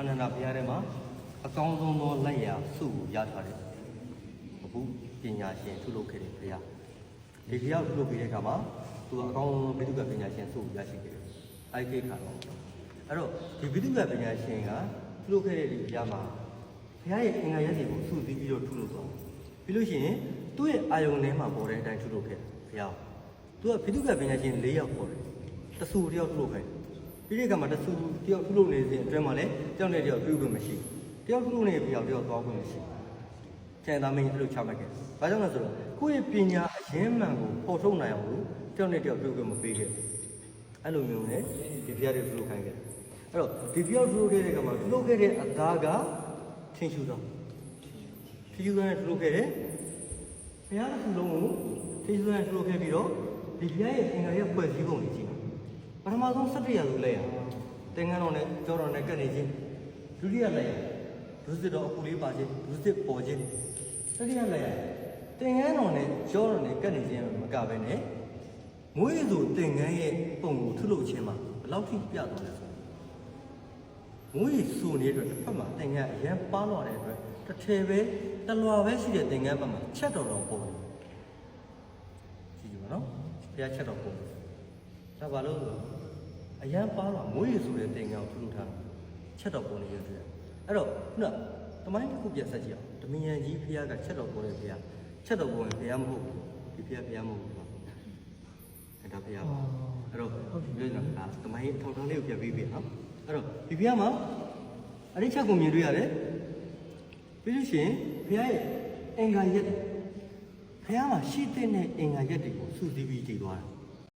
အာနန္ဒဘုရားထဲမှာအကောင်းဆုံးသောလက်ရာစုကိုရထားတယ်အခုပညာရှင်ထုလုပ်ခဲ့တဲ့ဘုရားဒီဘုရားထုလုပ်ပြီးတဲ့အခါမှာသူကအကောင်းဆုံးဘိသုကပညာရှင်စုကိုရရှိခဲ့တယ်အဲ့ဒီခါတော့အဲ့တော့ဒီဘိသုကပညာရှင်ကထုလုပ်ခဲ့တဲ့ဒီဘုရားမှာဘုရားရဲ့အင်္ဂါရက်တွေကိုစုစည်းပြီးတော့ထုလုပ်သွားတယ်ပြီးလို့ရှိရင်သူ့ရဲ့အာယုန်ထဲမှာပေါ်တဲ့အတိုင်းထုလုပ်ခဲ့တယ်ဘုရားသူကဘိသုကပညာရှင်၄ယောက်ပေါ်တယ်တဆူတယောက်ထုလုပ်ခဲ့တယ် ပြီးတဲ့အခါမှာတဆူတယောက်ထုလို့နေစဉ်အတွင်းမှာလည်းတယောက်နဲ့တယောက်တွေ့ခွင့်မရှိဘူးတယောက်ထုလို့နေပြီးတော့တယောက်သွားခွင့်မရှိဘူးကျန်သားမင်းအဲ့လိုချမှတ်ခဲ့တယ်။ဘာကြောင့်လဲဆိုတော့ကိုယ့်ရဲ့ပညာအရင်းမှန်ကိုပေါ်ထုတ်နိုင်အောင်လို့တယောက်နဲ့တယောက်တွေ့ခွင့်မပေးခဲ့ဘူး။အဲ့လိုမျိုးနဲ့ဒီဖျားတွေထုလို့ခိုင်းခဲ့တယ်။အဲ့တော့ဒီဖျားထုလို့ခဲ့တဲ့အခါမှာထုလို့ခဲ့တဲ့အသားကထင်းရှူသောထင်းရှူသောနဲ့ထုလို့ခဲ့တယ်။ဘုရားတစ်ခုလုံးကိုထင်းရှူသောနဲ့ထုလို့ခဲ့ပြီးတော့ဒီဖျားရဲ့အင်္ဂါရဲ့ဖွဲ့စည်းပုံကိုကြည့်မယ်။ပ ထမဆုံး၁၇ရာစုလက်ရတင်ငန်းတော်နဲ့ကြောတော်နဲ့ကပ်နေခြင်းဒုတိယလက်ရဒုစစ်တော်အပူလေးပါခြင်းဒုစစ်ပေါ်ခြင်းတတိယလက်ရတင်ငန်းတော်နဲ့ကြောတော်နဲ့ကပ်နေခြင်းမကပဲနဲ့မွေးစုတင်ငန်းရဲ့ပုံကိုထုလုပ်ခြင်းမှာဘယ်လောက်ထိပြသွားလဲဆိုတော့မွေးစုနေတဲ့အတွက်တစ်ဖက်မှာတင်ငန်းအရန်ပါလာတဲ့အတွက်တစ်ထည်ပဲတလွာပဲရှိတဲ့တင်ငန်းဘက်မှာချက်တော်တော်ပေါ်တယ်ကြည့်ကြပါနော်ဘုရားချက်တော်ပေါ်တယ် ဒါဘာလို့လဲဆိုတော့အရန်ပါတော့မွေးရဆိုတဲ့တင်ငန်းကိုထူထားတာချက်တော်ပေါ်နေရတယ်အဲ့တော့ခုနတမိုင်းတစ်ခုပြဆက်ကြည့်အောင်တမန်ရန်ကြီးဖះကချက်တော်ပေါ်တဲ့ဖះချက်တော်ပေါ်ရင်ဖះမဟုတ်ဘူးဒီဖះဖះမဟုတ်ဘူးအဲ့ဒါဖះပါအဲ့တော့ဟုတ်ပြီပြောနေတာတမိုင်းထောက်ထောင်းလေးကိုပြပေးပြီနော်အဲ့တော့ဒီဖះမှာအဲ့ဒီချက်ကိုမြင်တွေ့ရတယ်ပြီးလို့ရှိရင်ဖះရဲ့အင်္ဂါရက်ဖះမှာရှိတဲ့အင်္ဂါရက်တွေကိုစုစည်းပြီးကြည့်သွားတာ